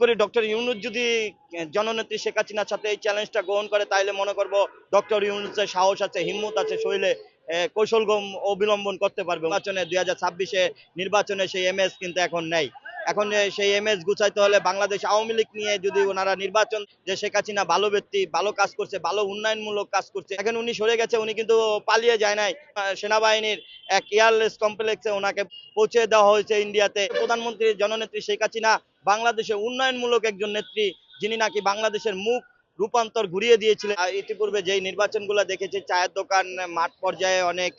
করি ডক্টর ইউনুস যদি জননেত্রী শেখ হাসিনার সাথে এই চ্যালেঞ্জটা গ্রহণ করে তাহলে মনে করব ডক্টর ইউনুসের সাহস আছে হিম্মত আছে আহ, কৌশলগম অবলম্বন করতে পারবে। নির্বাচনে দুই হাজার ছাব্বিশে নির্বাচনে সেই এমএস কিন্তু এখন নেই। এখন সেই এমএস গুছাইতে হলে বাংলাদেশ আওয়ামী লীগ নিয়ে যদি ওনারা নির্বাচন যে শেখ হাসিনা ভালো ব্যক্তি ভালো কাজ করছে ভালো উন্নয়নমূলক কাজ করছে এখন উনি সরে গেছে উনি কিন্তু পালিয়ে যায় নাই। সেনাবাহিনীর এক এয়ারলেস কমপ্লেক্সে ওনাকে পৌঁছে দেওয়া হয়েছে ইন্ডিয়াতে প্রধানমন্ত্রী জননেত্রী শেখ হাসিনা বাংলাদেশে উন্নয়নমূলক একজন নেত্রী, যিনি নাকি বাংলাদেশের মুখ রূপান্তর ঘুরিয়ে দিয়েছিলেন। ইতিপূর্বে যেই নির্বাচনগুলো দেখেছি, চায়ের দোকান, মাঠ পর্যায়ে অনেক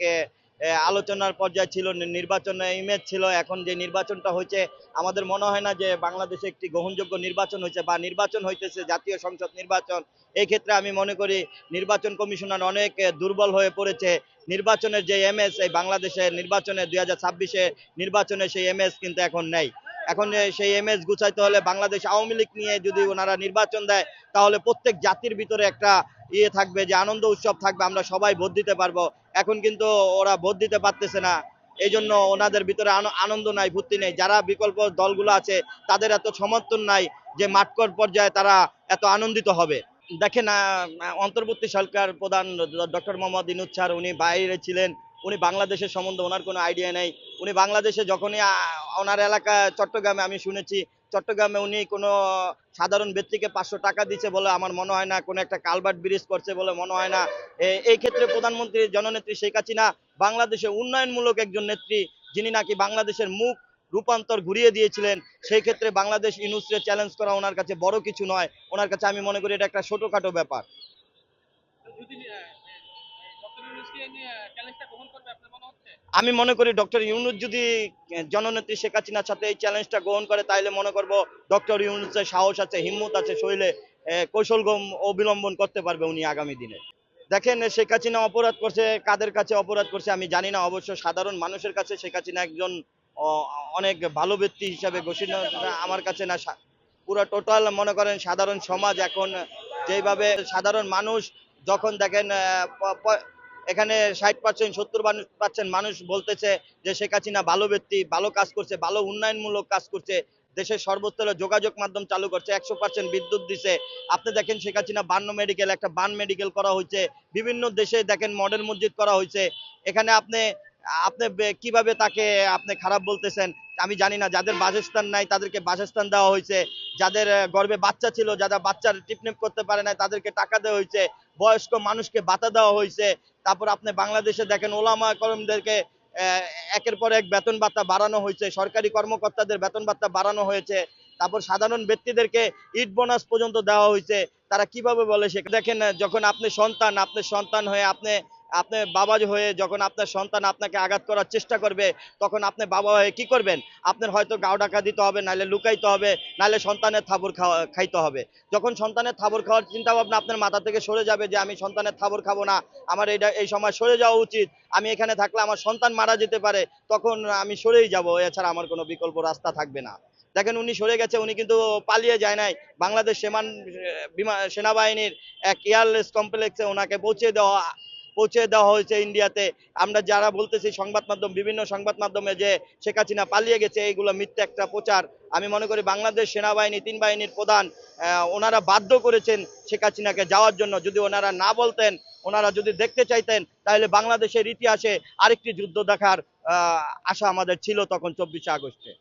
আলোচনার পর্যায়ে ছিল, নি- নির্বাচন ইমেজ ছিল। এখন যে নির্বাচনটা হয়েছে, আমাদের মনে হয় না যে বাংলাদেশে একটি গ্রহণযোগ্য নির্বাচন হয়েছে বা নির্বাচন হইতেছে জাতীয় সংসদ নির্বাচন। এই ক্ষেত্রে আমি মনে করি নির্বাচন কমিশনার অনেক দুর্বল হয়ে পড়েছে। নির্বাচনের যে এমএস এই বাংলাদেশে নির্বাচনে দুই হাজার ছাব্বিশে নির্বাচনে সেই এমএস কিন্তু এখন নেই। এখন সেই এমএস গুছাইতে হলে বাংলাদেশ আওয়ামী লীগ নিয়ে যদি ওনারা নির্বাচন দেয়, তাহলে প্রত্যেক জাতির ভিতরে একটা ইয়ে থাকবে যে আনন্দ উৎসব থাকবে, আমরা সবাই ভোট দিতে পারব। এখন কিন্তু ওরা ভোট দিতে পারতেছে না। এই জন্য ওনাদের ভিতরে আনন্দ নাই, ফুর্তি নেই। যারা বিকল্প দলগুলো আছে, তাদের এত সমর্থন নাই যে মাঠকর পর্যায়ে তারা এত আনন্দিত হবে। দেখেন অন্তর্বর্তী সরকার প্রধান ডক্টর মোহাম্মদ ইনুজ স্যার, উনি বাইরে ছিলেন। উনি বাংলাদেশের সম্বন্ধে ওনার কোনো আইডিয়া নেই। উনি বাংলাদেশে যখনই ওনার এলাকা চট্টগ্রামে আমি শুনেছি, চট্টগ্রামে উনি কোনো সাধারণ ব্যক্তিকে পাঁচশো টাকা দিচ্ছে বলে আমার মনে হয় না, কোনো একটা কালভার্ট ব্রিজ করছে বলে মনে হয় না। এই ক্ষেত্রে প্রধানমন্ত্রী, জননেত্রী শেখ হাসিনা বাংলাদেশে উন্নয়নমূলক একজন নেত্রী, যিনি নাকি বাংলাদেশের মুখ রূপান্তর ঘুরিয়ে দিয়েছিলেন, সেই ক্ষেত্রে বাংলাদেশ ইনুসরে চ্যালেঞ্জ করা ওনার কাছে বড় কিছু নয়। ওনার কাছে আমি মনে করি এটা একটা ছোটখাটো ব্যাপার। আমি মনে করি ডক্টর ইউনুস যদি জননেত্রী শেখ হাসিনার সাথে এই চ্যালেঞ্জটা গ্রহণ করে তাহলে মনে করব ডক্টর ইউনুসের সাহস আছে হিম্মত আছে আহ, কৌশলগম অবলম্বন করতে পারবে উনি আগামী দিনে। দেখেন শেখ হাসিনা অপরাধ করছে কাদের কাছে অপরাধ করছে আমি জানি না অবশ্য সাধারণ মানুষের কাছে শেখ হাসিনা একজন অনেক ভালো ব্যক্তি হিসাবে ঘোষণা আমার কাছে না পুরো টোটাল মনে করেন সাধারণ সমাজ এখন যেভাবে সাধারণ মানুষ যখন দেখেন এখানে ষাট পার্সেন্ট, সত্তর পার্সেন্ট মানুষ বলতেছে যে শেখ হাসিনা ভালো ব্যক্তি, ভালো কাজ করছে, ভালো উন্নয়নমূলক কাজ করছে, দেশের সর্বস্তরে যোগাযোগ মাধ্যম চালু করছে, একশো পার্সেন্ট বিদ্যুৎ দিছে। আপনি দেখেন শেখ হাসিনা বান্ন মেডিকেল একটা বান মেডিকেল করা হয়েছে, বিভিন্ন দেশে দেখেন মডেল মসজিদ করা হয়েছে। এখানে আপনি আপনি কীভাবে তাকে আপনি খারাপ বলতেছেন? আমি জানি না, যাদের বাসস্থান নাই তাদেরকে বাসস্থান দেওয়া হয়েছে। যাদের গর্ভে বাচ্চা ছিল, যারা বাচ্চার টিপনিপ করতে পারে না তাদেরকে টাকা দেওয়া হয়েছে। বয়স্ক মানুষকে বাতা দেওয়া হয়েছে। তারপর আপনি বাংলাদেশে দেখেন, ওলামা করমদেরকে একের পর এক বেতন ভাতা বাড়ানো হয়েছে। সরকারি কর্মকর্তাদের বেতন ভাতা বাড়ানো হয়েছে। তারপর সাধারণ ব্যক্তিদেরকে ইট বোনাস পর্যন্ত দেওয়া হয়েছে। তারা কীভাবে বলে সে দেখেন যখন আপনি সন্তান আপনি সন্তান হয়ে আপনি আপনি বাবা হয়ে যখন আপনার সন্তান আপনাকে আঘাত করার চেষ্টা করবে, তখন আপনি বাবা হয়ে কি করবেন? আপনার হয়তো গাও ডাকা দিতে হবে, নাহলে লুকাইতে হবে, নাহলে সন্তানের থাবর খাওয়া, খাইতে হবে। যখন সন্তানের থাবর খাওয়ার চিন্তা ভাবনা আপনার মাথা থেকে সরে যাবে যে, আমি সন্তানের থাবর খাব না, আমার এইটা এই সময় সরে যাওয়া উচিত। আমি এখানে থাকলে আমার সন্তান মারা যেতে পারে, তখন আমি সরেই যাব। এছাড়া আমার কোনো বিকল্প রাস্তা থাকবে না। দেখেন উনি সরে গেছে, উনি কিন্তু পালিয়ে যায় নাই। বাংলাদেশ সেমান সেনাবাহিনীর এক এয়ারলেস কমপ্লেক্সে ওনাকে পৌঁছে দেওয়া পৌঁছে দেওয়া হয়েছে ইন্ডিয়াতে। আমরা যারা বলতেছি সংবাদ মাধ্যম, বিভিন্ন সংবাদ মাধ্যমে যে শেখ হাসিনা পালিয়ে গেছে, এইগুলো মিথ্যা একটা প্রচার। আমি মনে করি বাংলাদেশ সেনাবাহিনী, তিন বাহিনীর প্রধান ওনারা বাধ্য করেছেন শেখ হাসিনাকে যাওয়ার জন্য। যদি ওনারা না বলতেন, ওনারা যদি দেখতে চাইতেন, তাহলে বাংলাদেশের ইতিহাসে আরেকটি যুদ্ধ দেখার আশা আমাদের ছিল তখন চব্বিশে আগস্টে।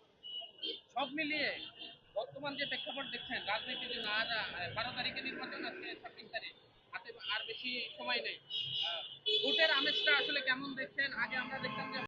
সব মিলিয়ে বর্তমান যে প্রেক্ষাপট দেখছেন বারো তারিখে নির্বাচন আছে ছাব্বিশ তারিখ হাতে আর বেশি সময় নেই। ভোটের আমেজটা আসলে কেমন দেখছেন? আগে আমরা দেখতাম যে